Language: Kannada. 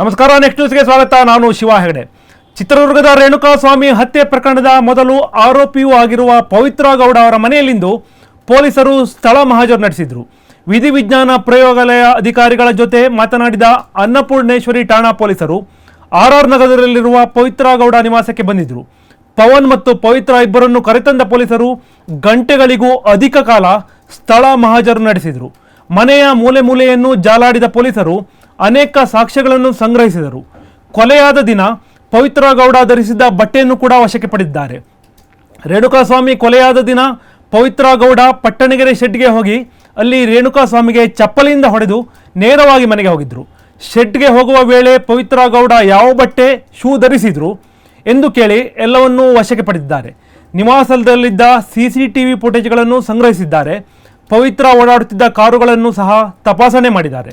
ನಮಸ್ಕಾರ ನೆಕ್ಸ್ಟ್ ನ್ಯೂಸ್ಗೆ ಸ್ವಾಗತ. ನಾನು ಶಿವ ಹೆಗಡೆ. ಚಿತ್ರದುರ್ಗದ ರೇಣುಕಾಸ್ವಾಮಿ ಹತ್ಯೆ ಪ್ರಕರಣದ ಮೊದಲು ಆರೋಪಿಯೂ ಆಗಿರುವ ಪವಿತ್ರ ಗೌಡ ಅವರ ಮನೆಯಲ್ಲಿಂದು ಪೊಲೀಸರು ಸ್ಥಳ ಮಹಾಜರು ನಡೆಸಿದರು. ವಿಧಿವಿಜ್ಞಾನ ಪ್ರಯೋಗಾಲಯ ಅಧಿಕಾರಿಗಳ ಜೊತೆ ಮಾತನಾಡಿದ ಅನ್ನಪೂರ್ಣೇಶ್ವರಿ ಠಾಣಾ ಪೊಲೀಸರು ಆರ್ ಆರ್ ನಗರದಲ್ಲಿರುವ ಪವಿತ್ರ ಗೌಡ ನಿವಾಸಕ್ಕೆ ಬಂದಿದ್ದರು ಪವನ್ ಮತ್ತು ಪವಿತ್ರ ಇಬ್ಬರನ್ನು ಕರೆತಂದ ಪೊಲೀಸರು ಗಂಟೆಗಳಿಗೂ ಅಧಿಕ ಕಾಲ ಸ್ಥಳ ಮಹಾಜರು ನಡೆಸಿದರು. ಮನೆಯ ಮೂಲೆ ಮೂಲೆಯನ್ನು ಜಾಲಾಡಿದ ಪೊಲೀಸರು ಅನೇಕ ಸಾಕ್ಷ್ಯಗಳನ್ನು ಸಂಗ್ರಹಿಸಿದರು. ಕೊಲೆಯಾದ ದಿನ ಪವಿತ್ರ ಗೌಡ ಧರಿಸಿದ್ದ ಬಟ್ಟೆಯನ್ನು ಕೂಡ ವಶಕ್ಕೆ ಪಡೆದಿದ್ದಾರೆ. ರೇಣುಕಾಸ್ವಾಮಿ ಕೊಲೆಯಾದ ದಿನ ಪವಿತ್ರ ಗೌಡ ಪಟ್ಟಣಗೆರೆ ಶೆಡ್ಗೆ ಹೋಗಿ ಅಲ್ಲಿ ರೇಣುಕಾಸ್ವಾಮಿಗೆ ಚಪ್ಪಲಿಯಿಂದ ಹೊಡೆದು ನೇರವಾಗಿ ಮನೆಗೆ ಹೋಗಿದ್ರು. ಶೆಡ್ಗೆ ಹೋಗುವ ವೇಳೆ ಪವಿತ್ರ ಗೌಡ ಯಾವ ಬಟ್ಟೆ, ಶೂ ಧರಿಸಿದ್ರು ಎಂದು ಕೇಳಿ ಎಲ್ಲವನ್ನೂ ವಶಕ್ಕೆ ಪಡೆದಿದ್ದಾರೆ. ನಿವಾಸದಲ್ಲಿದ್ದ ಸಿ ಸಿ ಟಿ ವಿ ಫುಟೇಜ್ಗಳನ್ನು ಸಂಗ್ರಹಿಸಿದ್ದಾರೆ. ಪವಿತ್ರ ಓಡಾಡುತ್ತಿದ್ದ ಕಾರುಗಳನ್ನು ಸಹ ತಪಾಸಣೆ ಮಾಡಿದ್ದಾರೆ.